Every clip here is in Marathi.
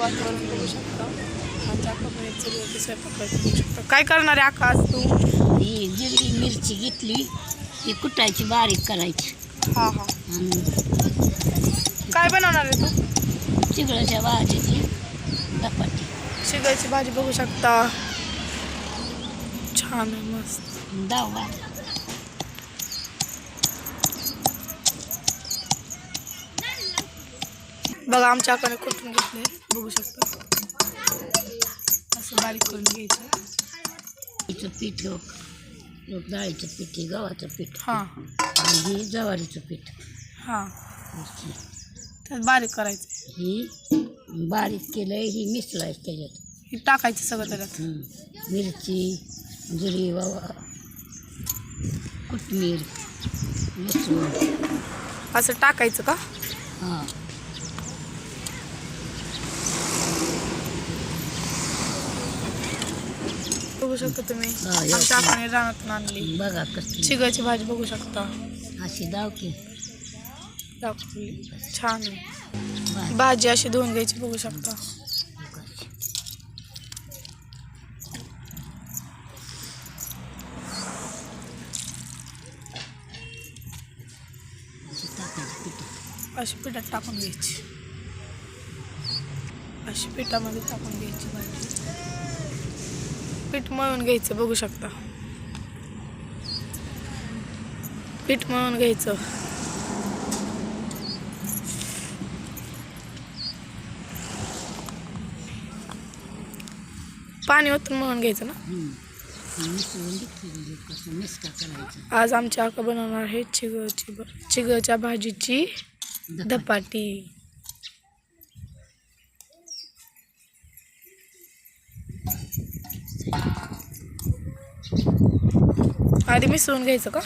वातावरण बघू शकता. आणि अक्कापणे चुलीवरती स्वयंपाक करते बघू शकता. काय करणार आहे आज तू? ही जिरी मिरची घेतली ती कुटायची बारीक करायची. हा हा. आणि काय बनवणार आहे तू? चिगळाच्या भाजीची धपाटी शिगायची भाजी बघू शकता. छान आहे मस्त. डाव. बघा आमच्या आकाने कुठून घेतले बघू शकता. असं बारीक करून घ्यायचं. पीठ हो. लोक डाळीचं पीठ हे गव्हाचं पीठ. हां. आणि ही ज्वारीचं पीठ. हां. त्यात बारीक करायचं. ही बारीक केलंय ही मिसळायचं त्याच्यात. हे टाकायचं सगळं त्याच्यात. मिरची जिरी बाबा कोथमीर लसूण. असं टाकायचं का? हां. बघू शकता तुम्ही. हा, या. आमच्या आकाने रानातून आणली. बघा कसली. शिगायची भाजी बघू शकता. अशी दाव की. दाखवली छान आहे. भाजी भाजी अशी धुवून घ्यायची बघू शकता. अशी टाकायची अशी पिठात टाकून घ्यायची. अशी पिठामध्ये टाकून घ्यायची भाजी. पीठ मळून घ्यायचं बघू शकता. पीठ मळून घ्यायचं. पाणी ओतून मळून घ्यायचं ना? आज आमच्या आका बनवणार आहे चिग चिग चिगच्या भाजीची धपाटी. आधी मिसळून घ्यायचं का?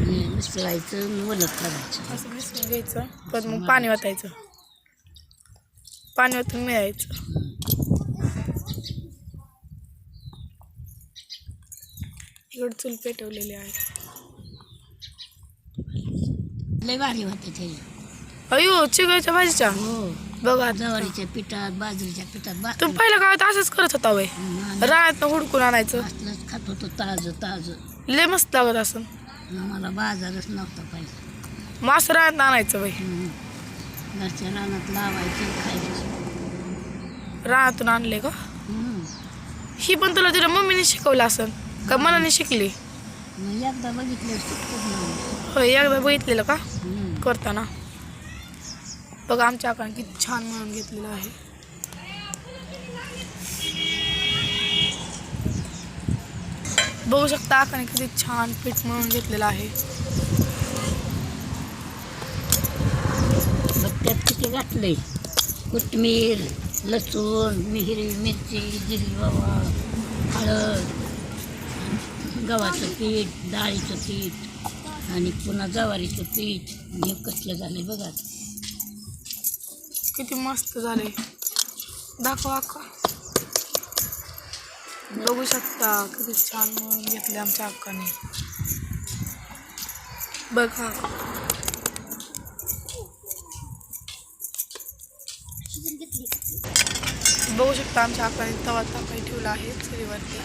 मिसळायचं आणि वलत करायचं असं मिसळून घ्यायचं. परत मग पाणी ओतायचं पाणी ओतून मिळायचं. इकडे चूल पेटवलेली आहे. लय भारी होते ते. अयो चिगळच्या भाजीच्या? हो. बघा. ज्वारीच्या पिठात बाजरीच्या पिठात भात तुम्ही पहिल्या काळात असंच करत होता वय रानात हुडकून आणायचं. असलंच खात होतो ताजं ताजं. लय मस्त लागत असं आम्हाला बाजारच नव्हता पाहिजे. मास रानात आणायचं वय हं. घरच्या रानात लावायचं खायचं. रानातून आणले का? हं. ही पण तुला तुझ्या मम्मीने शिकवलं असन. का मनाने शिकली? मग एकदा बघितलं होय एकदा बघितलेलं का. करताना. बघा आमच्या आकाने किती छान म्हणून घेतलेलं आहे. बघू शकता आकाने किती छान पीठ म्हणून घेतलेलं आहे. मग त्यात किती घातलंय कोथमीर लसूण मिहिरी मिरची जिरी बाबा हळद गव्हाचं पीठ डाळीचं पीठ आणि पुन्हा जवारीचं पीठ. हे कसलं झालं बघा. किती मस्त झाले. दाखवा अक्का बघू शकता किती छान म्हणून घेतले आमच्या अक्काने बघा बघू शकता आमच्या अक्काने तवा तापाई ठेवला आहे चुलीवरती.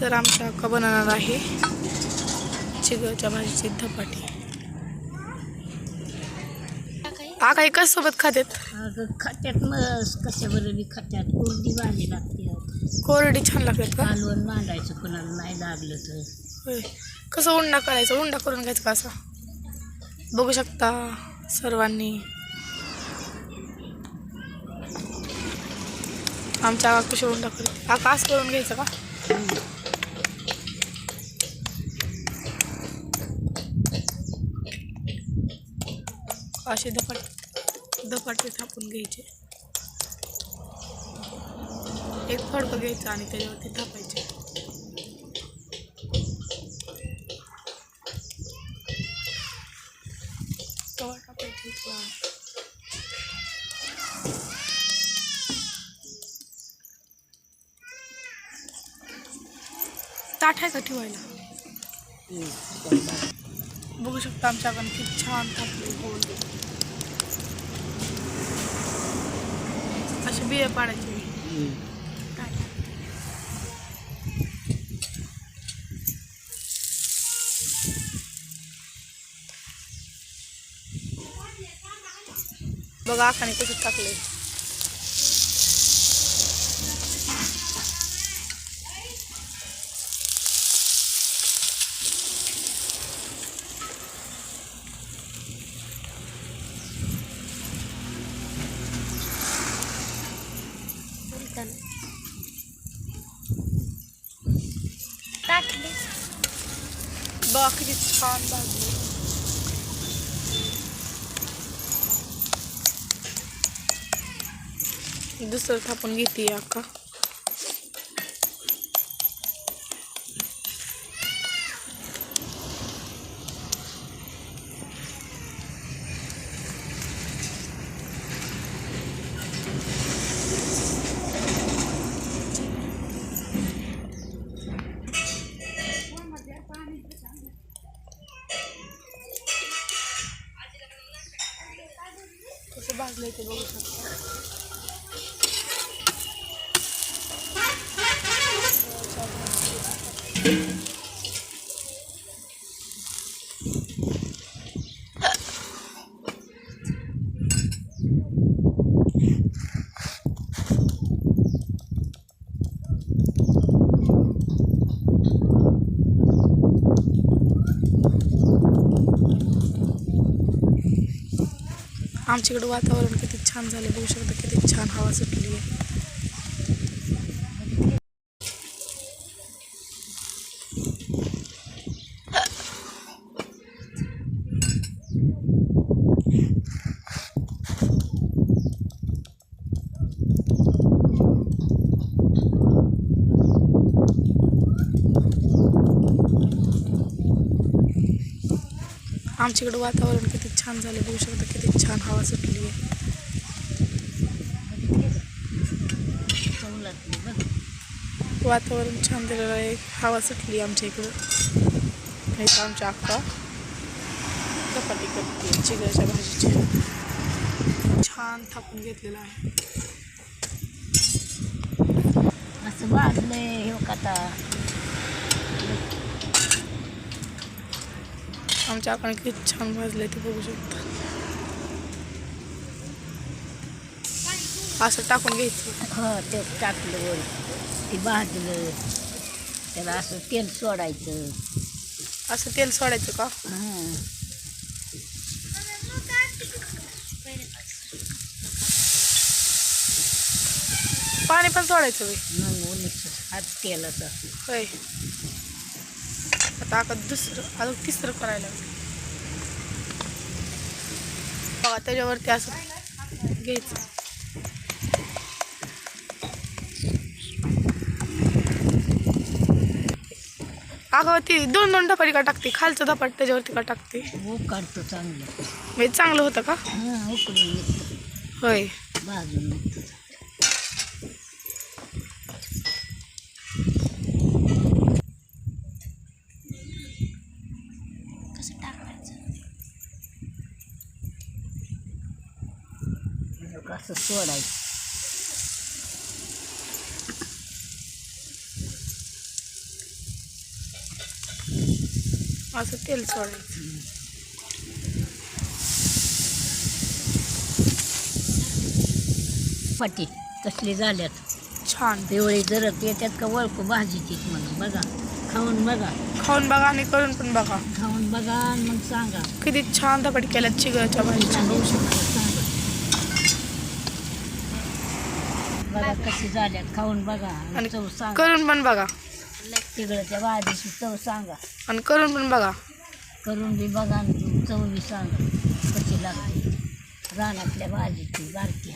तर आमच्या अक्का बनवणार आहे चिगळच्या भाजीची धपाटी आका हे कस सोबत खात्यात अगं खात्यात मस्त कशा बरोबर खात्यात? कोरडी भाजी लागते कोरडी छान लागतात का? कालवण मांडायचं कोणाला नाही लागलं तर. होय. कसं उंडा करायचा? उंडा करून घ्यायचा का असा? बघू शकता सर्वांनी. आमच्या आका कशी उंडा करते. आका असं करून घ्यायचं का? असे धपाट धपाटे थापून घ्यायचे. एक फडकं घ्यायचं आणि त्याच्यावरती थापायचे. तवा टाकायची. ताट आहे का ठेवायला? बघू शकता आमच्याकडे किती छान थापले गोल. बिया पाडायची हम्म. बघा आखाने कसं टाकले बघा किती छान भाजले दुसरं थापून घेते अक्का कसं भाजलंय ते बघू शकता आमच्याकडं वातावरण किती छान झाले बघू शकता किती छान हवा सुटली आहे. आमच्याकडं वातावरण किती छान झाले बघू शकता किती छान हवा सुटली आहे. वातावरण छान दिलेलं आहे हवा सुटली आमच्या इकडं. इथं आमच्या अक्का चपाती करते चिगळ्याच्या भाजीची. छान थापून घेतलेलं आहे. असं वाढलंय हो का आता? आमच्या अक्काने किती छान भाजले ते बघू शकता. असं टाकून घ्यायचं. हो ते टाकलं वर. ते भाजलं. त्याला असं तेल सोडायचं. असं तेल सोडायचं का? हां. पाणी पण सोडायचं हात तेलाचं. होय. आता आता दुसरं आता तिसरं करायला. बघा त्याच्यावरती असं घ्यायचं. अगं ती दोन दोन धपाटी का टाकते? खालचं धपाट त्याच्यावरती का टाकते? ऊक काढतो चांगलं. म्हणजे चांगलं होतं का? हां उकडून होय. भाजून असं सोडायचं. असं तेल सोडायचं. पाटी कसली झाल्यात. छान. पिवळी जरत येतात का वळकू भाजीची म्हणून बघा. खाऊन बघा. खाऊन बघा आणि करून पण बघा. खाऊन बघा आणि मग सांगा. किती छान धपाटी केल्यात चिगळच्या भाजीच्या. सांगू शकतो सांगा बघा कशी झाल्यात खाऊन बघा आणि चव सांगा. करून पण बघा. तिकडच्या भाजीची चव सांगा. आणि करून पण बघा. करून बी बघा आणि चव बी सांगा कशी लागते. रानातल्या भाजीची बारक्या.